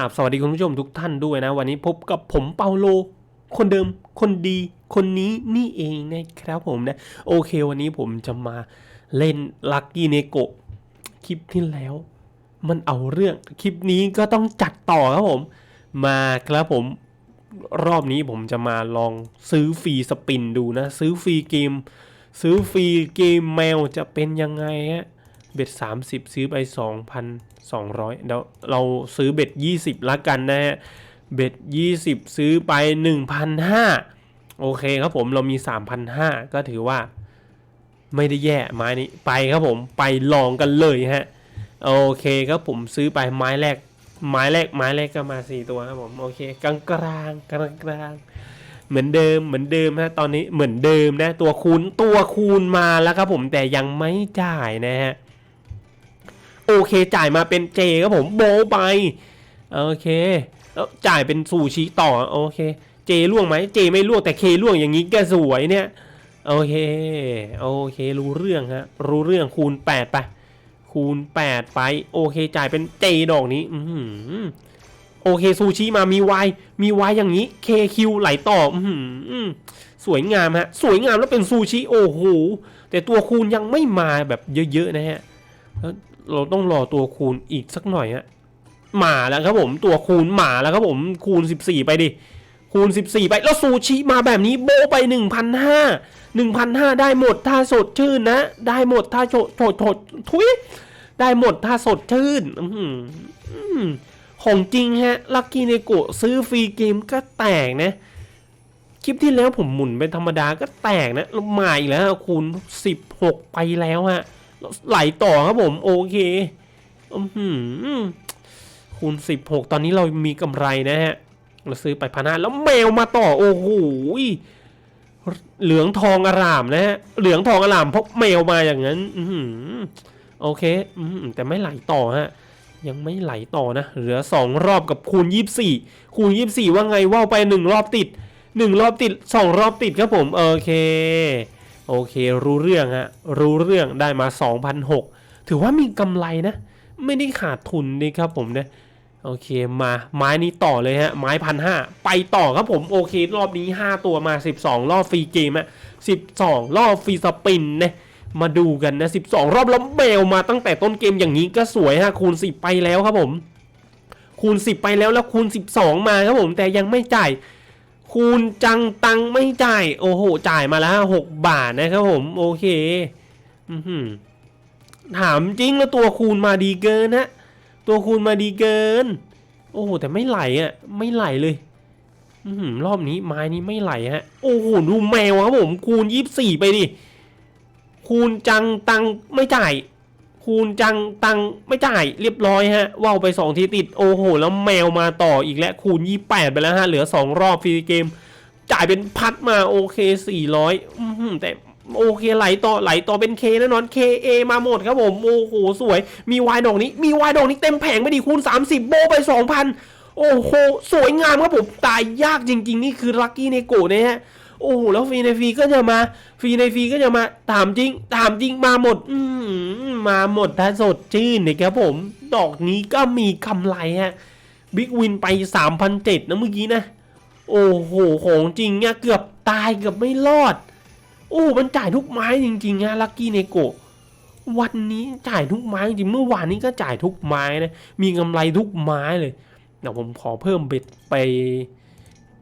ราบสวัสดีคุณผู้ชมทุกท่านด้วยนะ วันนี้พบกับผมเปาโล คนเดิม คนดี คนนี้นี่เองนะครับผมนะ โอเควันนี้ผมจะมาเล่นลักกี้เนโกคลิปที่แล้ว มันเอาเรื่องคลิปนี้ก็ต้องจัดต่อครับผม มาครับผมรอบนี้ผมจะมาลองซื้อฟรีสปินดูนะ ซื้อฟรีเกม ซื้อฟรีเกมแมวจะเป็นยังไงฮะ เบ็ดสามสิบซื้อไปสองพันสองร้อยเดี๋ยวเราซื้อเบ็ดยี่สิบละกันนะฮะ เบ็ดยี่สิบซื้อไปหนึ่งพันห้าโอเคครับผมเรามีสามพันห้าก็ถือว่าไม่ได้แย่ไม้นี้ไปครับผมไปลองกันเลยฮะโอเคครับผมซื้อไปไม้แรก ไม้แรกไม้แรกก็มาสี่ตัวครับผมโอเคกลางกลางกลางกลางเหมือนเดิมเหมือนเดิมนะตอนนี้เหมือนเดิมนะตัวคูณตัวคูณมาแล้วครับผมแต่ยังไม่จ่ายนะฮะ โอเคจ่ายมาเป็นเจครับผมโบไปโอเคแล้วจ่ายเป็นซูชิต่อโอเค เจล่วงไหมเจไม่ล่วงแต่เคล่วงอย่างนี้ก็สวยเนี่ยโอเคโอเครู้เรื่องฮะรู้เรื่องคูณ8ไปคูณ 8 ไปโอเคจ่ายเป็นเจดอกนี้อืโอเคซูชิมามีวายมีวายอย่างนี้เคคิวไหลต่ออืสวยงามฮะสวยงามแล้วเป็นซูชิโอ้โหแต่ตัวคูณยังไม่มาแบบเยอะๆนะฮะ เราต้องรอตัวคูณอีกสักหน่อยฮะหมาแล้วครับผมตัวคูณหมาแล้วครับผมคูณ 14 ไปดิคูณ 14 ไปแล้วซูชิมาแบบนี้โบไป 1,500 1,500 ได้หมดถ้าสดชื่นนะ ได้หมดถ้าโฉดโฉดโฉดทุยได้หมดถ้าสดชื่นออของจริงฮะ ลักกี้เนโกะซื้อฟรีเกมก็แตกนะ คลิปที่แล้วผมหมุนเป็นธรรมดาก็แตกนะมาอีกแล้วคูณ 16 ไปแล้วฮะ ไหลต่อครับผม โอเคอือหือคูณ16ตอนนี้เรามีกำไรนะฮะ เราซื้อไปพันห้าแล้วแมวมาต่อ โอ้โหเหลืองทองอร่ามนะฮะ เหลืองทองอร่ามเพราะแมวมาอย่างนั้น อืโอเค อืแต่ไม่ไหลต่อฮะ ยังไม่ไหลต่อนะ เหลือ2รอบกับคูณ24คูณ24ว่าไงว่าวไป1รอบติด1รอบติด2รอบติดครับผม โอเค โอเค รู้เรื่องฮะรู้เรื่องได้มา 2,006ถือว่ามีกำไรนะ ไม่ได้ขาดทุนนี่ครับผมเนี่ยโอเคมาไม้นี้ต่อเลยฮะไม้พันห้าไปต่อครับผมโอเค รอบนี้ 5 ตัวมา 12 รอบฟรีเกมอะ12 รอบฟรีสปินนะมาดูกันนะ 12 รอบแล้วเบลมาตั้งแต่ต้นเกมอย่างนี้ก็สวยฮะคูณ 10 ไปแล้วครับผม คูณ 10 ไปแล้วแล้วคูณ 12 มาครับผมแต่ยังไม่จ่าย คูณจังตังไม่จ่าย โอ้โห จ่ายมาแล้วหกบาทนะครับผม โอเคอือหือถามจริงแล้วตัวคูณมาดีเกินนะตัวคูณมาดีเกิน โอ้โห แต่ไม่ไหลอะ ไม่ไหลเลย อือหือรอบนี้ไม้นี้ไม่ไหลฮะ โอ้โห ดูแมวครับผม คูณยี่สี่ไปดิ คูณจังตังไม่จ่าย คูณจังตังไม่จ่ายเรียบร้อยฮะว่าวไปสองทีติดโอ้โห แล้วแมวมาต่ออีกแล้วคูณ 28 ไปแล้วฮะเหลือ 2 รอบฟรีเกม จ่ายเป็นพัดมาโอเค 400อื้อหือแต่โอเคไหลต่อไหลต่อเป็นเคแน่นอน KA มาหมดครับผม โอ้โห สวย มีวายดอกนี้ มีวายดอกนี้เต็มแผงไปดิคูณ 30 โบไป 2,000 โอ้โห สวยงามครับผม ตายยากจริง ๆ นี่คือลัคกี้เนโกะนะฮะ โอ้โหแล้วฟรีในฟรีก็จะมา ฟรีในฟรีก็จะมาถามจริงถามจริงมาหมด อืมาหมดถ้าสดชื่นนะครับผม ดอกนี้ก็มีกำไรฮะบิ๊กวินไป 3,007นะเมื่อกี้นะ โอ้โห ของจริงเนี่ยเกือบตายเกือบไม่รอด โอ้มันจ่ายทุกไม้จริงๆฮะลัคกี้เนโกวันนี้จ่ายทุกไม้จริงเมื่อวานนี้ก็จ่ายทุกไม้นะ มีกำไรทุกไม้เลย เดี๋ยวผมขอเพิ่มเบ็ดไป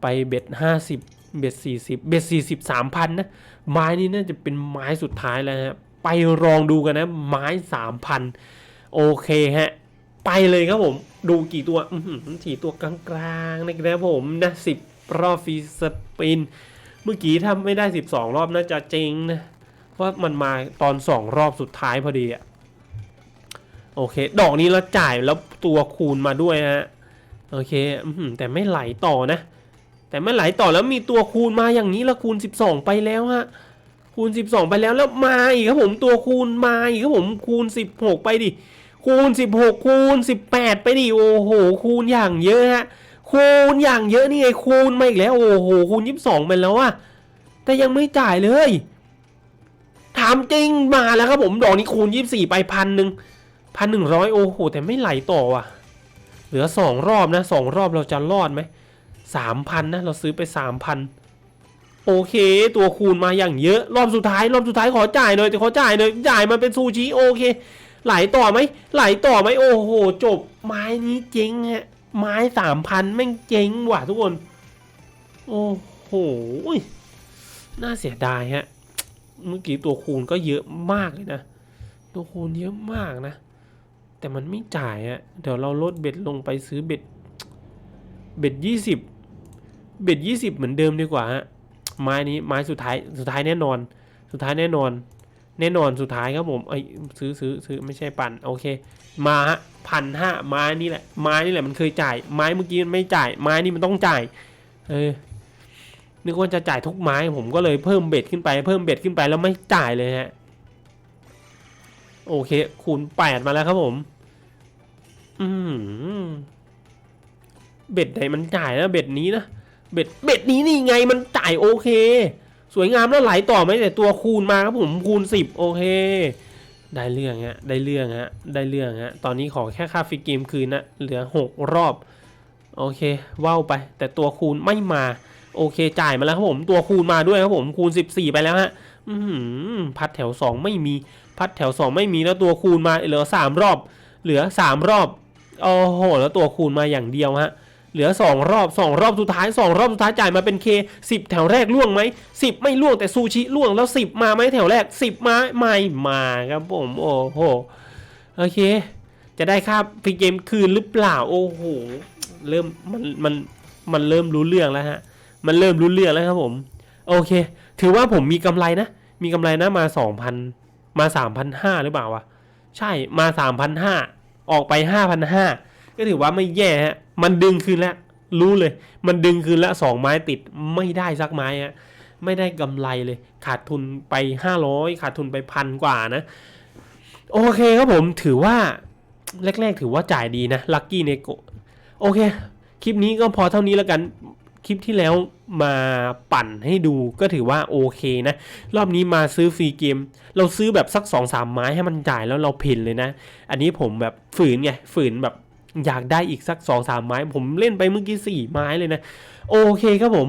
ไปเบ็ดห้าสิบ เบ็ดสี่สิบเบ็ดสี่สิบสามพันนะ ไม้นี้น่าจะเป็นไม้สุดท้ายแล้วฮะ ไปลองดูกันนะ ไม้สามพันโอเคฮะ ไปเลยครับผม ดูกี่ตัวอืสี่ตัวกลางๆนะครับผมนะสิบรอบฟรีสปิน เมื่อกี้ถ้าไม่ได้สิบสองรอบน่าจะเจ๊งนะเพราะมันมาตอนสองรอบสุดท้ายพอดีอะโอเค ดอกนี้เราจ่ายแล้วตัวคูณมาด้วยฮะ โอเคแต่ไม่ไหลต่อนะ แต่ไม่ไหลต่อแล้วมีตัวคูณมาอย่างนี้แล้วคูณ 12 ไปแล้วฮะคูณ 12 ไปแล้วแล้วมาอีกครับผมตัวคูณมาอีกครับผมคูณ 16 ไปดิคูณ 16 คูณ 18 ไปดิโอ้โห คูณอย่างเยอะฮะคูณอย่างเยอะนี่ไงคูณมาอีกแล้วโอ้โหคูณ 22 ไปแล้วอะแต่ยังไม่จ่ายเลยถามจริงมาแล้วครับผมดอกนี้คูณ 24 ไปพันหนึ่งพันหนึ่งร้อยโอ้โหแต่ไม่ไหลต่อว่ะ เหลือสองรอบนะสองรอบเราจะรอดไหม สามพันนะ เราซื้อไปสามพันโอเค ตัวคูณมาอย่างเยอะ รอบสุดท้าย รอบสุดท้ายขอจ่ายหน่อยแต่ขอจ่ายหน่อยจ่ายมาเป็นซูชิโอเค ไหลต่อไหมไหลต่อไหมโอ้โห จบ ไม้นี้เจ๊งฮะ ไม้สามพันแม่งเจ๊งว่ะทุกคน โอ้โหน่าเสียดายฮะ เมื่อกี้ตัวคูณก็เยอะมากเลยนะ ตัวคูณเยอะมากนะ แต่มันไม่จ่ายอะเดี๋ยวเราลดเบ็ดลงไปซื้อเบ็ด เบ็ดยี่สิบ เบ็ดยี่สิบเหมือนเดิมดีกว่าฮะไม้นี้ไม้สุดท้ายสุดท้ายแน่นอน สุดท้ายแน่นอน แน่นอนสุดท้ายครับผมไอ้ซื้อซื้อซื้อไม่ใช่ปั่นโอเค มาฮะพันห้าไม้นี่แหละไม้นี่แหละมันเคยจ่าย ไม้เมื่อกี้มันไม่จ่าย ไม้นี่มันต้องจ่าย เออนึกว่าจะจ่ายทุกไม้ผมก็เลยเพิ่มเบ็ดขึ้นไปเพิ่มเบ็ดขึ้นไปแล้วไม่จ่ายเลยฮะโอเค คูณแปดมาแล้วครับผม อืมเบ็ดไหนมันจ่ายนะเบ็ดนี้นะ เบ็ดเบ็ดนี้นี่ไงมันจ่ายโอเค สวยงามแล้วไหลต่อไหมแต่ตัวคูณมาครับผมคูณสิบโอเค ได้เรื่องฮะได้เรื่องฮะได้เรื่องฮะตอนนี้ขอแค่ค่าฟรีเกมคืนนะเหลือหกรอบ โอเคว่าวไป แต่ตัวคูณไม่มาโอเคจ่ายมาแล้วครับผมตัวคูณมาด้วยครับผมคูณ 14 ไปแล้วฮะพัดแถว 2 ไม่มีพัดแถว 2 ไม่มีแล้วตัวคูณมาเหลือ 3 รอบ เหลือ 3 รอบโอ้โหแล้วตัวคูณมาอย่างเดียวฮะ เหลือ 2 รอบ 2 รอบสุดท้าย 2 รอบสุดท้ายจ่ายมาเป็น K 10 แถวแรกล่วงไหม10 ไม่ล่วงแต่ซูชิล่วงแล้ว 10 มาไหมแถวแรก 10 มาไม่มาครับผมโอ้โหโอเค จะได้ค่าฟรีเกมคืนหรือเปล่าโอ้โหเริ่มมันมันมันเริ่มรู้เรื่องแล้วฮะมันเริ่มรู้เรื่องแล้วครับผม โอเค ถือว่าผมมีกำไรนะ มีกำไรนะมาสองพันมาสามพันห้าหรือเปล่าวะใช่มาสามพันห้าออกไปห้าพันห้าก็ถือว่าไม่แย่ฮะ มันดึงคืนแล้วรู้เลย มันดึงคืนแล้วสองไม้ติดไม่ได้สักไม้ฮะไม่ได้กำไรเลย ขาดทุนไปห้าร้อยขาดทุนไปพันกว่านะ โอเคครับผมถือว่าแรกๆถือว่าจ่ายดีนะลั c กี้เนโกโอเค คลิปนี้ก็พอเท่านี้แล้วกัน คลิปที่แล้วมาปั่นให้ดูก็ถือว่าโอเคนะ รอบนี้มาซื้อฟรีเกม เราซื้อแบบสัก2อสามไม้ให้มันจ่ายแล้วเราพ่นเลยนะ อันนี้ผมแบบฝืนไงฝืนแบบ อยากได้อีกสัก2อสามไม้ ผมเล่นไปเมื่อกี้สี่ไม้เลยนะ โอเคครับผม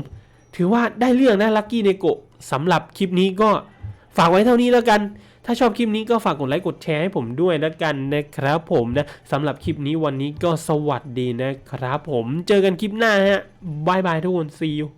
ถือว่าได้เรื่องนะลักกี้เนโกสำหรับคลิปนี้ก็ฝากไว้เท่านี้แล้วกัน ถ้าชอบคลิปนี้ก็ฝากกดไลค์กดแชร์ให้ผมด้วยแล้วกันนะครับผมนะสำหรับคลิปนี้วันนี้ก็สวัสดีนะครับผม เจอกันคลิปหน้าฮะบายบายทุกคน see you